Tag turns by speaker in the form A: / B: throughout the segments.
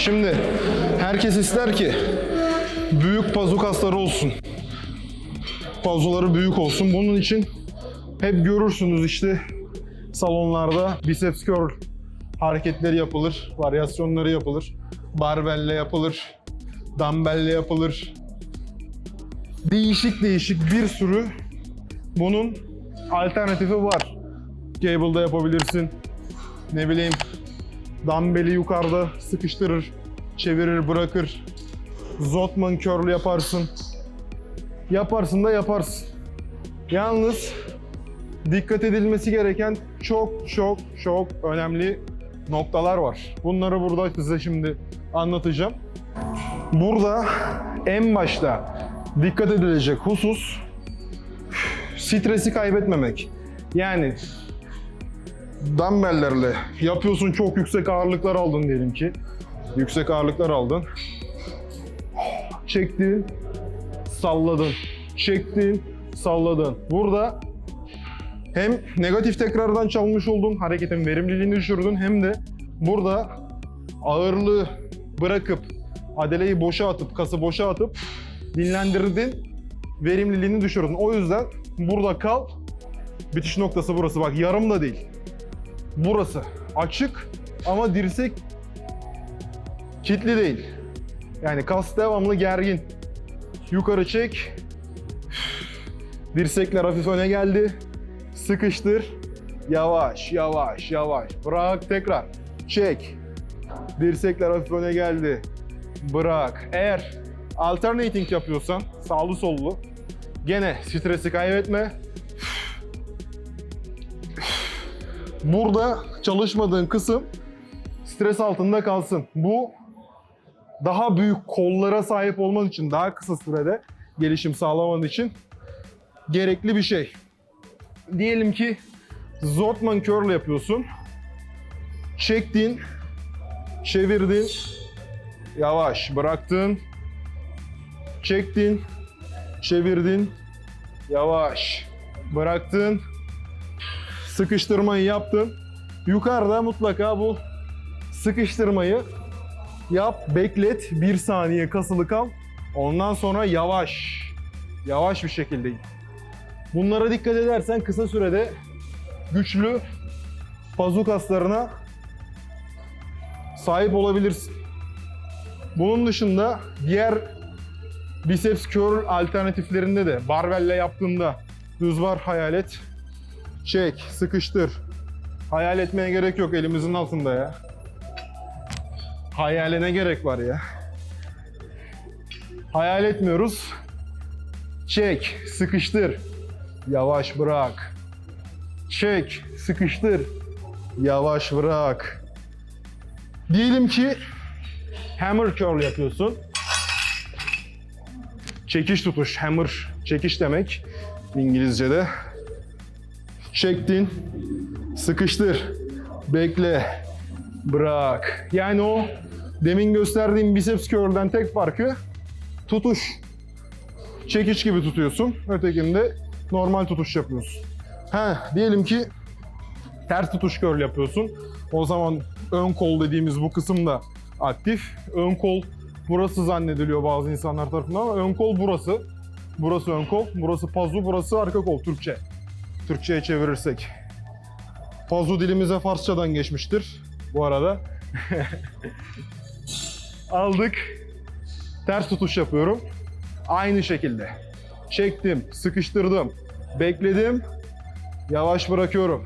A: Şimdi herkes ister ki büyük pazu kasları olsun. Pazuları büyük olsun. Bunun için hep görürsünüz işte salonlarda biceps curl hareketleri yapılır, varyasyonları yapılır. Barbelle yapılır, dumbbelle yapılır. Değişik değişik bir sürü bunun alternatifi var. Cable'da yapabilirsin. Ne bileyim dumbbell'i yukarıda sıkıştırır, çevirir, bırakır. Zotman curl yaparsın. Yaparsın da yaparsın. Yalnız dikkat edilmesi gereken çok çok çok önemli noktalar var. Bunları burada size şimdi anlatacağım. Burada en başta dikkat edilecek husus stresi kaybetmemek. Yani dumbbelllerle yapıyorsun çok yüksek ağırlıklar aldın diyelim ki. Yüksek ağırlıklar aldın. Çektin, salladın. Çektin, salladın. Burada hem negatif tekrardan çalmış oldun, hareketin verimliliğini düşürdün hem de burada ağırlığı bırakıp adeleyi boşa atıp, kası boşa atıp dinlendirdin, verimliliğini düşürdün. O yüzden burada kal. Bitiş noktası burası. Bak yarım da değil. Burası açık ama dirsek kilitli değil. Yani kas devamlı gergin. Yukarı çek. Dirsekler hafif öne geldi. Sıkıştır. Yavaş, yavaş, yavaş. Bırak tekrar. Çek. Dirsekler hafif öne geldi. Bırak. Eğer alternating yapıyorsan sağlı sollu gene stresi kaybetme. Burada çalışmadığın kısım stres altında kalsın. Bu daha büyük kollara sahip olman için daha kısa sürede gelişim sağlaman için gerekli bir şey. Diyelim ki Zortman curl yapıyorsun. Çektin, çevirdin, yavaş bıraktın, çektin, çevirdin, yavaş bıraktın, sıkıştırmayı yaptın. Yukarıda mutlaka bu sıkıştırmayı yap, beklet, bir saniye kasılı kal. Ondan sonra yavaş, yavaş bir şekilde. Bunlara dikkat edersen kısa sürede güçlü pazu kaslarına sahip olabilirsin. Bunun dışında diğer biceps curl alternatiflerinde de barbelle yaptığında düz var hayal et. Çek, sıkıştır. Hayal etmeye gerek yok elimizin altında ya. Hayale ne gerek var ya? Hayal etmiyoruz. Çek, sıkıştır. Yavaş bırak. Çek, sıkıştır. Yavaş bırak. Diyelim ki hammer curl yapıyorsun. Çekiş tutuş, hammer çekiş demek İngilizce'de. Çektin, sıkıştır, bekle, bırak. Yani o demin gösterdiğim biceps curl'den tek farkı tutuş. Çekiç gibi tutuyorsun. Ötekinde normal tutuş yapıyorsun. Ha, diyelim ki ters tutuş curl yapıyorsun. O zaman ön kol dediğimiz bu kısım da aktif. Ön kol burası zannediliyor bazı insanlar tarafından ama ön kol burası. Burası ön kol, burası pazu, burası arka kol Türkçe. Türkçe'ye çevirirsek. Pazu dilimize Farsçadan geçmiştir bu arada. Aldık. Ters tutuş yapıyorum. Aynı şekilde. Çektim, sıkıştırdım, bekledim. Yavaş bırakıyorum.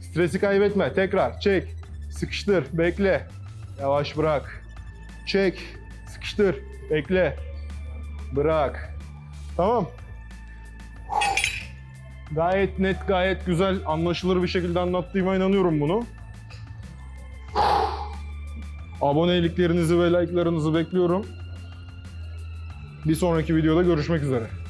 A: Stresi kaybetme. Tekrar çek, sıkıştır, bekle. Yavaş bırak. Çek, sıkıştır, bekle. Bırak. Tamam. Gayet net, gayet güzel, anlaşılır bir şekilde anlattığıma inanıyorum bunu. Aboneliklerinizi ve like'larınızı bekliyorum. Bir sonraki videoda görüşmek üzere.